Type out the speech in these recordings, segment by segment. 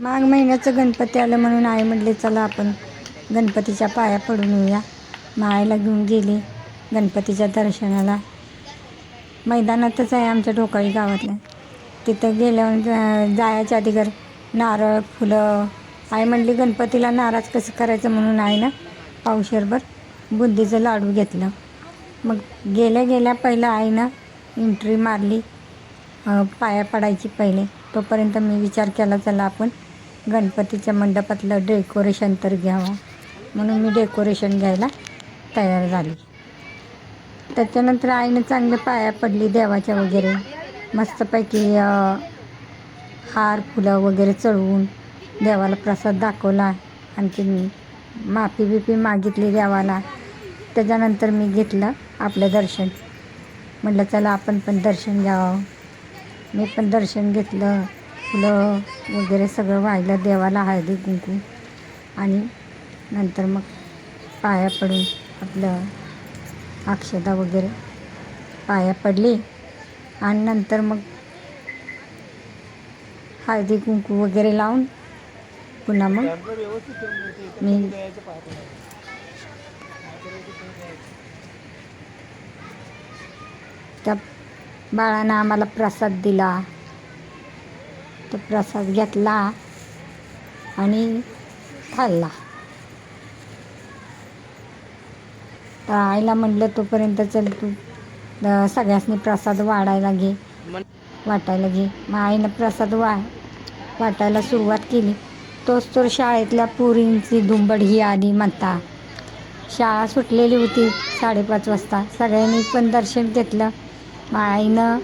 माघ महिन्याचं गणपती आलं म्हणून आई म्हटले चला आपण गणपतीच्या पाया पडून येऊया. मायला घेऊन गेली गणपतीच्या दर्शनाला. मैदानातच आहे आमच्या ढोकाळी गावातल्या. तिथं गेल्यावर जा- जायच्या आधी घर नारळ फुलं. आई म्हणली गणपतीला नाराज कसं करायचं? म्हणून आईनं पावशेरभर बुंदीचं लाडू घेतलं. मग गेल्या गेल्या पहिलं आईनं एंट्री मारली पाया पडायची पहिले. तोपर्यंत मी विचार केला चला आपण गणपतीच्या मंडपातलं डेकोरेशन तर घ्यावं. म्हणून मी डेकोरेशन घ्यायला तयार झाली. त्याच्यानंतर आईनं चांगले पाया पडली देवाच्या वगैरे. मस्तपैकी हार फुलं वगैरे चढवून देवाला प्रसाद दाखवला. आणखी माफी बिफी मागितली देवाला. त्याच्यानंतर मी घेतलं आपलं दर्शन. म्हटलं चला आपण पण दर्शन घ्यावं. मी पण दर्शन घेतलं. फुलं वगैरे सगळं वाहिलं देवाला हळदी कुंकू आणि नंतर मग पाया पडून आपलं अक्षदा वगैरे पाया पडली आणि नंतर मग हळदी कुंकू वगैरे लावून पुन्हा मग मी त्या बाळानं आम्हाला प्रसाद दिला. तो प्रसाद घेतला आणि खाल्ला. तर आईला म्हणलं तोपर्यंत चल तू अं, सगळ्यांनी प्रसाद वाढायला घे वाटायला घे. मग आईनं प्रसाद वा वाटायला सुरुवात केली. तोच तर शाळेतल्या पोरींची दुंबड ही आली म्हणता. शाळा सुटलेली होती साडेपाच वाजता. सगळ्यांनी पण दर्शन घेतलं. मग आईनं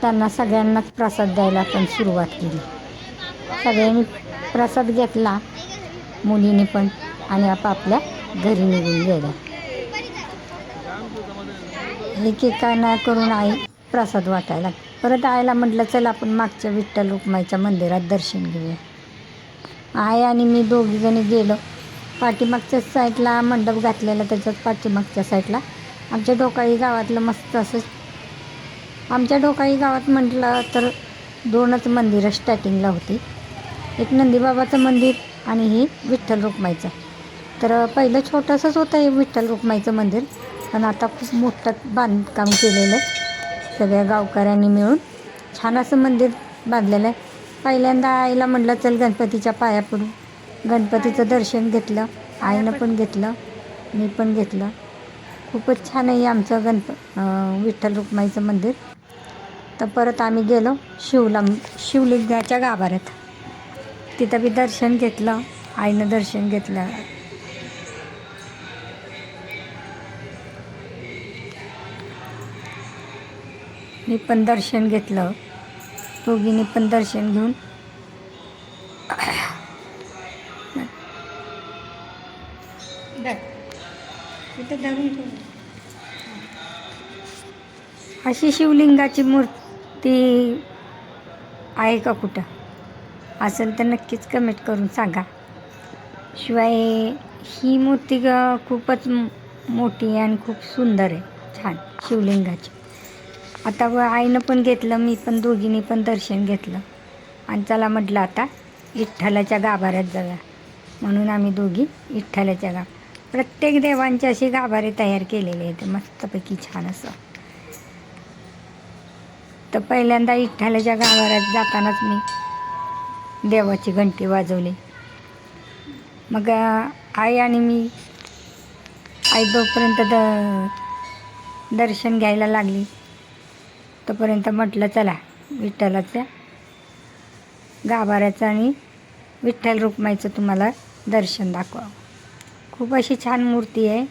त्यांना सगळ्यांनाच प्रसाद द्यायला पण सुरुवात केली. सगळ्यांनी प्रसाद घेतला मुलीने पण आणि आपापल्या घरी निघून गेल्या. एकेकांना करून आई प्रसाद वाटायला परत आईला म्हटलं चल आपण मागच्या विठ्ठल रुक्माईच्या मंदिरात दर्शन घेऊया. आई आणि मी दोघीजणी गेलो. पाठीमागच्या साईडला मंडप घातलेला त्याच्यात पाठीमागच्या साईडला आमच्या डोकाळी गावातलं मस्त असं आमच्या डोकाळी गावात म्हटलं तर दोनच मंदिरं स्टार्टिंगला होती. एक नंदीबाबाचं मंदिर आणि ही विठ्ठल रुक्माईचं. तर पहिलं छोटंसंच होतं हे विठ्ठल रुक्माईचं मंदिर पण आता खूप मोठं बांधकाम केलेलं आहे. सगळ्या गावकऱ्यांनी मिळून छान असं मंदिर बांधलेलं आहे. पहिल्यांदा आईला म्हटलं चल गणपतीच्या पाया पडू. गणपतीचं दर्शन घेतलं आईनं पण घेतलं मी पण घेतलं. खूपच छान आहे आमचं गणप विठ्ठल रुक्माईचं मंदिर. तर परत आम्ही गेलो शिवला शिवलिंगाच्या गाभाऱ्यात. तिथं बी दर्शन घेतलं आईनं दर्शन घेतलं. मी पण दर्शन घेतलं. दोघींनी पण दर्शन घेऊन. अशी शिवलिंगाची मूर्ती ती आहे का कुठं? असेल तर नक्कीच कमेंट करून सांगा. शिवाय ही मूर्ती खूपच मोठी आहे आणि खूप सुंदर आहे. छान शिवलिंगाची. आता व आईनं पण घेतलं मी पण दोघींनी पण दर्शन घेतलं. आणि चला म्हटलं आता विठ्ठलाच्या गाभाऱ्यात जाऊया. म्हणून आम्ही दोघी विठ्ठलाच्या गा प्रत्येक देवांची अशी गाभारे तयार केलेली आहेत. मस्तपैकी छान असं. तर पहिल्यांदा इठ्ठालाच्या गाभाऱ्यात जातानाच मी देवाची घंटी वाजवली. मग आई आणि मी आई जोपर्यंत द दर्शन घ्यायला लागली तोपर्यंत म्हटलं चला विठ्ठलाच्या गाभाऱ्याचं आणि विठ्ठल रुक्माईचं तुम्हाला दर्शन दाखवा. खूप अशी छान मूर्ती आहे.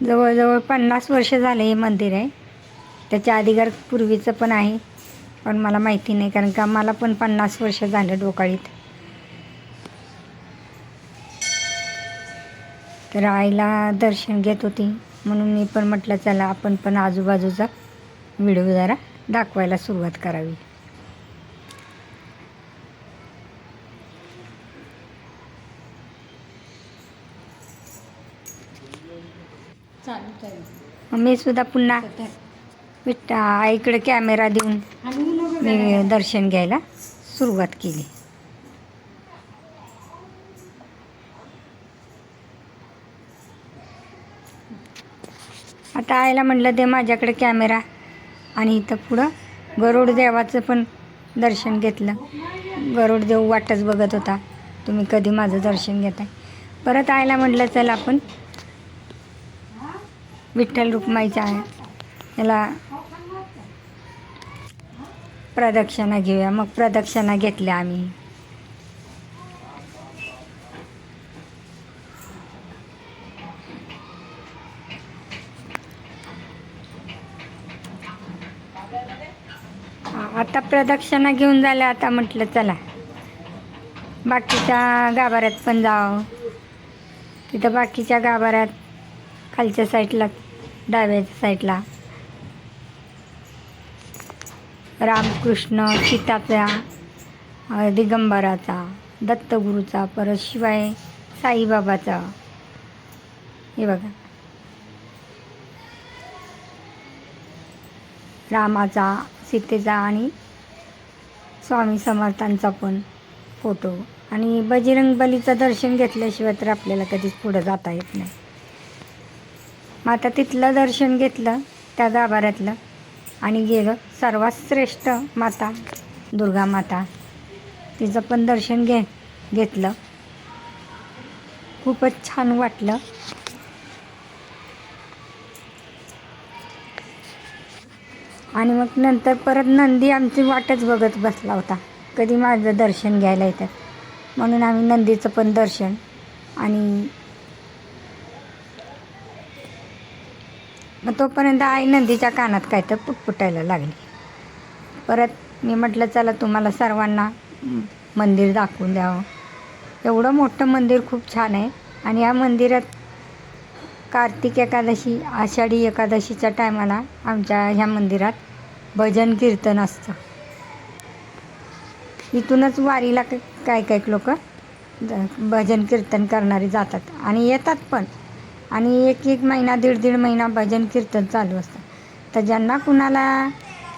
जवळजवळ पन्नास वर्ष झाले हे मंदिर आहे. त्याच्या अधिकार पूर्वीचं पण आहे पण मला माहिती नाही कारण का मला पण पन्नास वर्ष झालं डोकाळीत. तर आईला दर्शन घेत होती म्हणून मी पण म्हटलं चला आपण पण आजूबाजूचा व्हिडिओ जरा दाखवायला सुरुवात करावी चालू चालू मग मी सुद्धा पुन्हा विठ्ठा आईकडे कॅमेरा देऊन मी दर्शन घ्यायला सुरुवात केली. आता आईला म्हटलं दे माझ्याकडे कॅमेरा आणि इथं पुढं गरुड देवाचं पण दर्शन घेतलं. गरुड देव वाटच बघत होता. तुम्ही कधी माझं दर्शन घेताय. परत आईला म्हटलं चल आपण विठ्ठल रुक्माईचा आहे. याला प्रदक्षिणा घेऊया. मग प्रदक्षिणा घेतल्या आम्ही. आता प्रदक्षिणा घेऊन झाल्या. आता म्हटलं चला. बाकीच्या गाभाऱ्यात पण जावं. तिथं बाकीच्या गाभाऱ्यात खालच्या साईडला डाव्याच्या साईडला. रामकृष्ण सीताचा दिगंबराचा दत्तगुरूचा परत शिवाय साईबाबाचा. हे बघा. रामाचा सीतेचा आणि स्वामी समर्थांचा पण फोटो. आणि बजरंग बलीचं दर्शन घेतल्याशिवाय तर आपल्याला कधीच पुढं जाता येत नाही. मग आता तिथलं दर्शन घेतलं त्या गाभाऱ्यातलं. आणि गेलं सर्वात श्रेष्ठ माता दुर्गा माता. तिचं पण दर्शन घे घेतलं. खूपच छान वाटलं. आणि मग नंतर परत नंदी आमची वाटच बघत बसला होता. कधी माझं दर्शन घ्यायला येतात. म्हणून आम्ही नंदीचं पण दर्शन आणि मग तोपर्यंत आई नंदीच्या कानात काय तर पुटपुटायला लागली. परत मी म्हटलं चला तुम्हाला सर्वांना मंदिर दाखवून द्यावं. एवढं मोठं मंदिर खूप छान आहे आणि या मंदिरात कार्तिक एकादशी आषाढी एकादशीच्या टायमाला आमच्या ह्या मंदिरात भजन कीर्तन असतं. इथूनच वारीला काय काय लोक भजन कीर्तन करणारे जातात आणि येतात पण. आणि एक एक महिना दीड दीड महिना भजन कीर्तन चालू असतं. तर ज्यांना कुणाला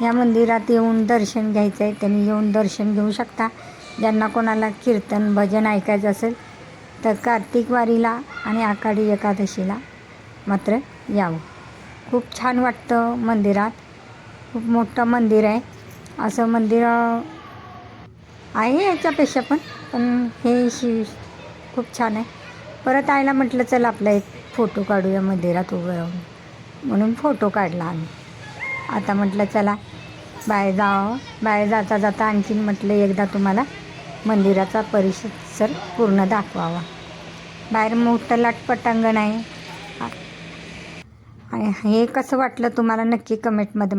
या मंदिरात येऊन दर्शन घ्यायचं आहे त्यांनी येऊन दर्शन घेऊ शकता. ज्यांना कोणाला कीर्तन भजन ऐकायचं असेल तर कार्तिक वारीला आणि आषाढी एकादशीला मात्र यावं. खूप छान वाटतं मंदिरात. खूप मोठं मंदिर आहे. असं मंदिर आहे याच्यापेक्षा पण पण हे शिव खूप छान आहे. परत आयला म्हटलं चल आपलं एक फोटो काढूया मंदिरात उभं राहून. म्हणून फोटो काढला आम्ही. आता म्हटलं चला बाहेर जावं. बाहेर जाता जाता आणखीन म्हटलं एकदा तुम्हाला मंदिराचा परिसर पूर्ण दाखवावा. बाहेर मोठं लाट पटांगण आहे. आणि हे कसं वाटलं तुम्हाला नक्की कमेंटमध्ये